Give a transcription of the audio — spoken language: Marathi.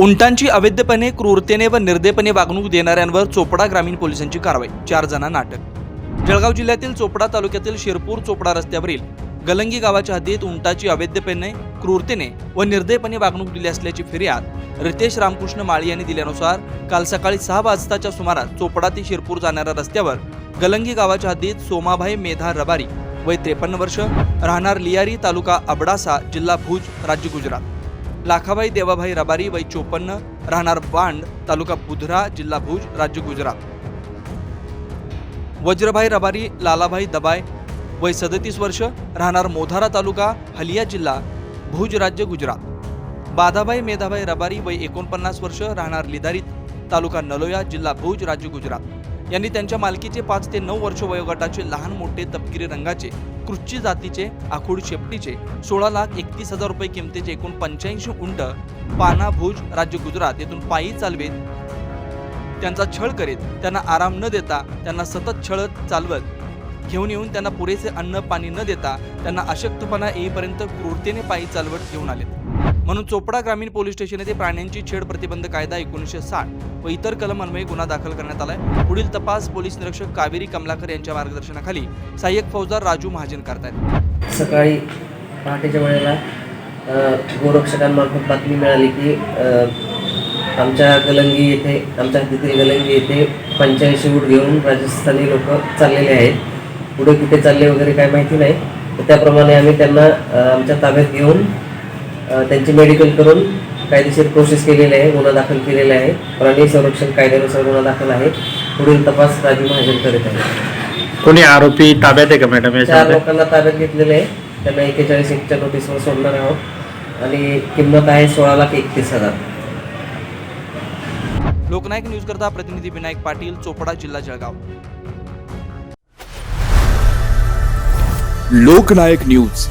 उंटांची अवैधपणे क्रूरतेने व निर्दयपणे वागणूक देणाऱ्यांवर चोपडा ग्रामीण पोलिसांची कारवाई चार जणांना अटक. जळगाव जिल्ह्यातील चोपडा तालुक्यातील शिरपूर चोपडा रस्त्यावरील गलंगी गावाच्या हद्दीत उंटाची अवैधपणे क्रूरतेने व निर्दयपणे वागणूक दिली असल्याची फिर्याद रितेश रामकृष्ण माळी यांनी दिल्यानुसार काल सकाळी सहा वाजताच्या सुमारास चोपडा ते शिरपूर जाणाऱ्या रस्त्यावर गलंगी गावाच्या हद्दीत सोमाभाई मेधा रबारी वय त्रेपन्न वर्ष राहणार लियारी तालुका अबडासा जिल्हा भुज राज्य गुजरात. लाखाबाई देवाभाई रबारी वय चोपन्न राहणार बांड तालुका बुधरा जिल्हा भुज राज्य गुजरात. वज्रभाई रबारी लालाभाई दबाय वय सदतीस वर्ष राहणार मोधारा तालुका हलिया जिल्हा भुज राज्य गुजरात. बाधाबाई मेधाबाई रबारी वय एकोणपन्नास वर्ष राहणार लिदारीत तालुका नलोया जिल्हा भुज राज्य गुजरात. यांनी त्यांच्या मालकीचे पाच ते नऊ वर्ष वयोगटाचे लहान मोठे तपकिरी रंगाचे कृच्ची जातीचे आखूड शेपटीचे सोळा लाख एकतीस हजार रुपये किमतीचे एकूण पंच्याऐंशी उंट पाना भुज राज्य गुजरात येथून पायी चालवेत. त्यांचा छळ करीत त्यांना आराम न देता त्यांना सतत छळत चालवत घेऊन येऊन त्यांना पुरेसे अन्न पाणी न देता त्यांना अशक्तपणा येईपर्यंत क्रूरतेने पायी चालवत घेऊन आलेत. म्हणून चोपडा ग्रामीण पोलीस स्टेशन येथे प्राण्यांची छेड प्रतिबंध कायदा एकोणीसशे साठ व इतर कलम अन्वये गुन्हा दाखल करण्यात आलाय. पुढील तपास पोलीस निरीक्षक कावेरी कमलाकर यांच्या मार्गदर्शनाखाली सहाय्यक फौजदार राजू महाजन करतायत. सकाळी पहाटेच्या वेळेला गोरक्षकांमार्फत बातमी मिळाली की आमच्या गलंगी येथे आमच्या हद्दीतील गलंगी येथे पंच्याऐंशी उठ घेऊन राजस्थानी लोक चाललेले आहेत. पुढे कुठे चालले वगैरे काय माहिती नाही. तर त्याप्रमाणे आम्ही त्यांना आमच्या ताब्यात घेऊन त्यांची मेडिकल करून कायदेशीर प्रोसेस केलेली आहे गुन्हा दाखल केलेला आहे. प्राणी संरक्षण कायद्यानुसार गुन्हा दाखल आहे. पुढील तपास राजू महाजन करीत आहे कोणी आरोपी ताब्यात आहे का मॅडम चार लोकांना ताब्यात घेतलेले आहे. त्यांना एकेचाळीस एकच्या नोटीसवर सोडणार आहोत. आणि किंमत आहे सोळा लाख एकतीस हजार. लोकनायक न्यूज करता प्रतिनिधी विनायक पाटील चोपडा जिल्हा जळगाव. लोकनायक न्यूज.